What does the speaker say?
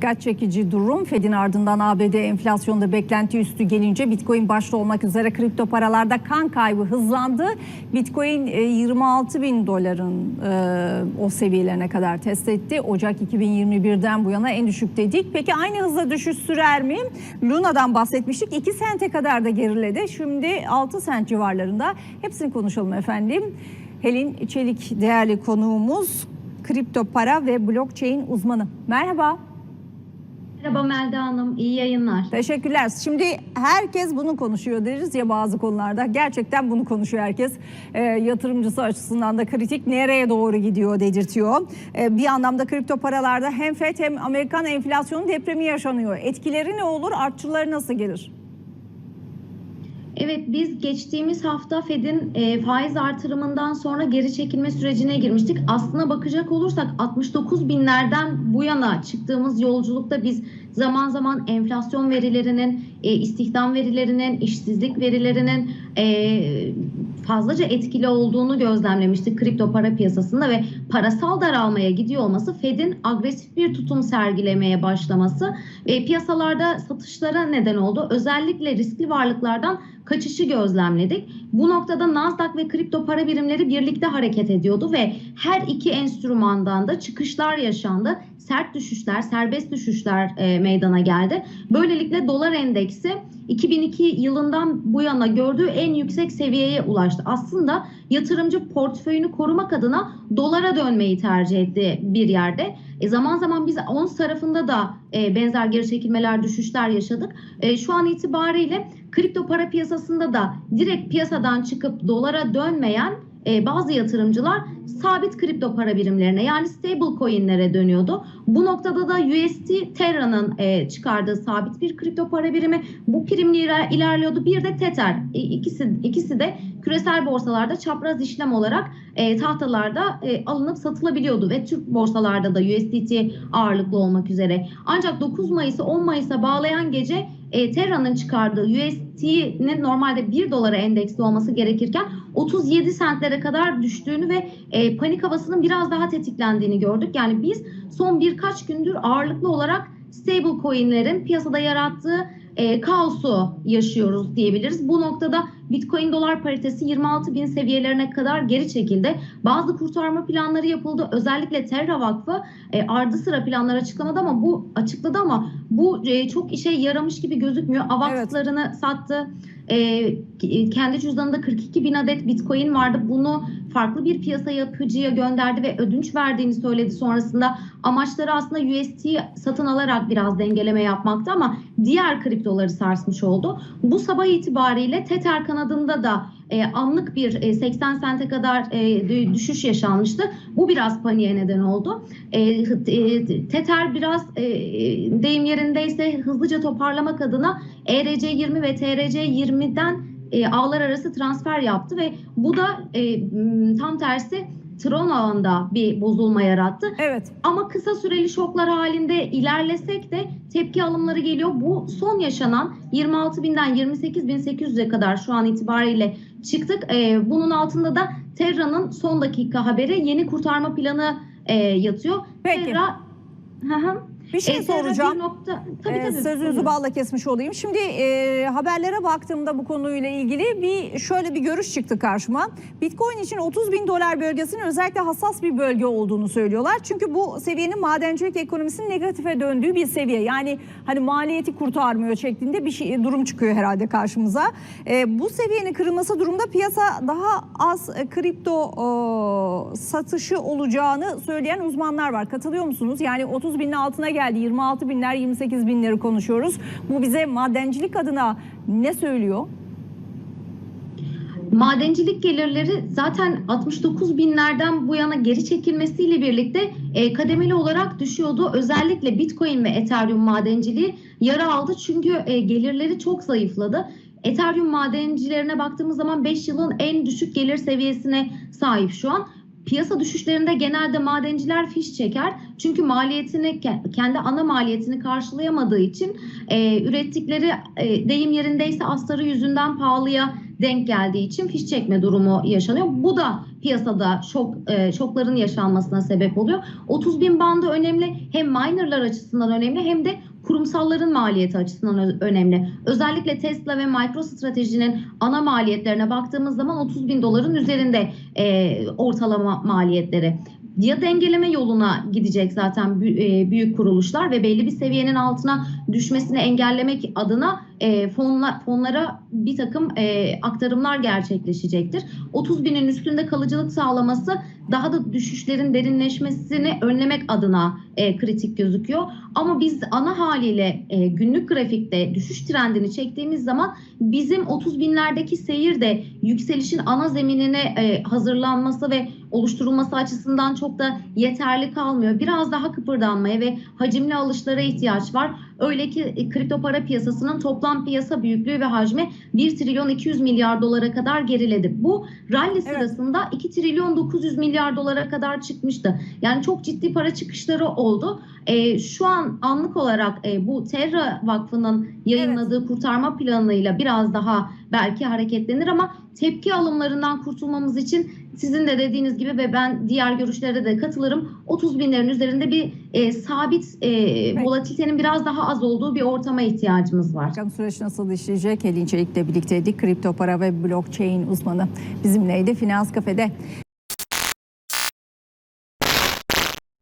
Dikkat çekici durum. Fed'in ardından ABD enflasyonda beklenti üstü gelince Bitcoin başta olmak üzere kripto paralarda kan kaybı hızlandı. Bitcoin e, 26 bin doların e, o seviyelerine kadar test etti. Ocak 2021'den bu yana en düşük dedik. Peki aynı hızla düşüş sürer mi? Luna'dan bahsetmiştik. 2 sente kadar da geriledi. Şimdi 6 sent civarlarında. Hepsini konuşalım efendim. Helin Çelik değerli konuğumuz kripto para ve blockchain uzmanı. Merhaba. Merhaba Melda Hanım, iyi yayınlar. Teşekkürler. Şimdi herkes bunu konuşuyor deriz ya bazı konularda. Gerçekten bunu konuşuyor herkes. E, yatırımcısı açısından da kritik nereye doğru gidiyor dedirtiyor. E, bir anlamda kripto paralarda hem FED hem Amerikan enflasyonu depremi yaşanıyor. Etkileri ne olur? Artçıları nasıl gelir? Evet biz geçtiğimiz hafta Fed'in e, faiz artırımından sonra geri çekilme sürecine girmiştik. Aslına bakacak olursak 69 binlerden bu yana çıktığımız yolculukta biz zaman zaman enflasyon verilerinin, e, istihdam verilerinin, işsizlik verilerinin e, fazlaca etkili olduğunu gözlemlemiştik kripto para piyasasında ve parasal daralmaya gidiyor olması Fed'in agresif bir tutum sergilemeye başlaması ve piyasalarda satışlara neden oldu. Özellikle riskli varlıklardan kaçışı gözlemledik. Bu noktada Nasdaq ve kripto para birimleri birlikte hareket ediyordu ve her iki enstrümandan da çıkışlar yaşandı. Sert düşüşler, serbest düşüşler e, meydana geldi. Böylelikle dolar endeksi 2002 yılından bu yana gördüğü en yüksek seviyeye ulaştı. Aslında yatırımcı portföyünü korumak adına dolara dönmeyi tercih etti bir yerde. E zaman zaman biz ons tarafında da e, benzer geri çekilmeler, düşüşler yaşadık. E, şu an itibariyle kripto para piyasasında da direkt piyasadan çıkıp dolara dönmeyen e, bazı yatırımcılar sabit kripto para birimlerine yani stable coinlere dönüyordu. Bu noktada da USD Terra'nın e, çıkardığı sabit bir kripto para birimi bu primli iler- ilerliyordu. Bir de Tether E, ikisi ikisi de küresel borsalarda çapraz işlem olarak e, tahtalarda e, alınıp satılabiliyordu ve Türk borsalarda da USDT ağırlıklı olmak üzere. Ancak 9 Mayıs'ı 10 Mayıs'a bağlayan gece e, Terra'nın çıkardığı USDT'nin normalde 1 dolara endeksli olması gerekirken 37 sentlere kadar düştüğünü ve e, panik havasının biraz daha tetiklendiğini gördük. Yani biz son birkaç gündür ağırlıklı olarak stable coinlerin piyasada yarattığı e, kaosu yaşıyoruz diyebiliriz. Bu noktada Bitcoin dolar paritesi 26 bin seviyelerine kadar geri çekildi. Bazı kurtarma planları yapıldı. Özellikle Terra Vakfı e, ardı sıra planlar açıklamadı ama bu açıkladı ama bu e, çok işe yaramış gibi gözükmüyor. Avax'larını sattı. E, kendi cüzdanında 42 bin adet Bitcoin vardı. Bunu farklı bir piyasa yapıcıya gönderdi ve ödünç verdiğini söyledi sonrasında. Amaçları aslında UST satın alarak biraz dengeleme yapmaktı ama diğer kriptoları sarsmış oldu. Bu sabah itibariyle Tether kanadında da e, anlık bir e, 80 sente kadar e, düşüş yaşanmıştı. Bu biraz paniğe neden oldu. E, e, Tether biraz e, deyim yerindeyse hızlıca toparlamak adına ERC20 ve TRC20'den e, ağlar arası transfer yaptı ve bu da e, tam tersi Tron ağında bir bozulma yarattı. Evet. Ama kısa süreli şoklar halinde ilerlesek de tepki alımları geliyor. Bu son yaşanan 26 binden 28 bin 800'e kadar şu an itibariyle çıktık. Ee, bunun altında da Terra'nın son dakika haberi yeni kurtarma planı e, yatıyor. Peki. Terra. Bir şey E, Terra soracağım. bir Nokta... Tabii, Ee, tabii, sözünüzü buyurun. balla kesmiş olayım. Şimdi e, haberlere baktığımda bu konuyla ilgili bir şöyle bir görüş çıktı karşıma. Bitcoin için 30 bin dolar bölgesinin özellikle hassas bir bölge olduğunu söylüyorlar. Çünkü bu seviyenin madencilik ekonomisinin negatife döndüğü bir seviye. Yani hani maliyeti kurtarmıyor şeklinde bir şey durum çıkıyor herhalde karşımıza. E, bu seviyenin kırılması durumda piyasa daha az e, kripto e, satışı olacağını söyleyen uzmanlar var. Katılıyor musunuz? Yani 30 binin altına geldi. 26 binler, 28 binleri konuşuyoruz. Bu bize madencilik adına ne söylüyor? Madencilik gelirleri zaten 69 binlerden bu yana geri çekilmesiyle birlikte e, kademeli olarak düşüyordu. Özellikle Bitcoin ve Ethereum madenciliği yara aldı çünkü e, gelirleri çok zayıfladı. Ethereum madencilerine baktığımız zaman 5 yılın en düşük gelir seviyesine sahip şu an. Piyasa düşüşlerinde genelde madenciler fiş çeker. Çünkü maliyetini ke- kendi ana maliyetini karşılayamadığı için e, ürettikleri e, deyim yerindeyse astarı yüzünden pahalıya denk geldiği için fiş çekme durumu yaşanıyor. Bu da piyasada şok e, şokların yaşanmasına sebep oluyor. 30 bin bandı önemli hem minerlar açısından önemli hem de kurumsalların maliyeti açısından önemli. Özellikle Tesla ve MicroStrategy'nin ana maliyetlerine baktığımız zaman 30 bin doların üzerinde e, ortalama maliyetleri. Ya dengeleme yoluna gidecek zaten e, büyük kuruluşlar ve belli bir seviyenin altına düşmesini engellemek adına e, fonla, fonlara bir takım e, aktarımlar gerçekleşecektir. 30 binin üstünde kalıcılık sağlaması daha da düşüşlerin derinleşmesini önlemek adına e, kritik gözüküyor. Ama biz ana haliyle e, günlük grafikte düşüş trendini çektiğimiz zaman bizim 30 binlerdeki seyir de yükselişin ana zeminine e, hazırlanması ve oluşturulması açısından çok da yeterli kalmıyor. Biraz daha kıpırdanmaya ve hacimli alışlara ihtiyaç var. Öyle ki e, kripto para piyasasının toplam piyasa büyüklüğü ve hacmi 1 trilyon 200 milyar dolara kadar geriledi. Bu rally sırasında 2 trilyon 900 milyar dolara kadar çıkmıştı. Yani çok ciddi para çıkışları oldu. E, şu an anlık olarak e, bu Terra Vakfı'nın yayınladığı kurtarma planıyla biraz daha belki hareketlenir ama tepki alımlarından kurtulmamız için sizin de dediğiniz gibi ve ben diğer görüşlere de katılırım. 30 binlerin üzerinde bir e, sabit e, volatilitenin biraz daha az olduğu bir ortama ihtiyacımız var. Bakalım süreç nasıl işleyecek? Helin Çelik'le birlikteydik. Kripto para ve blockchain uzmanı bizimleydi Finans Kafede.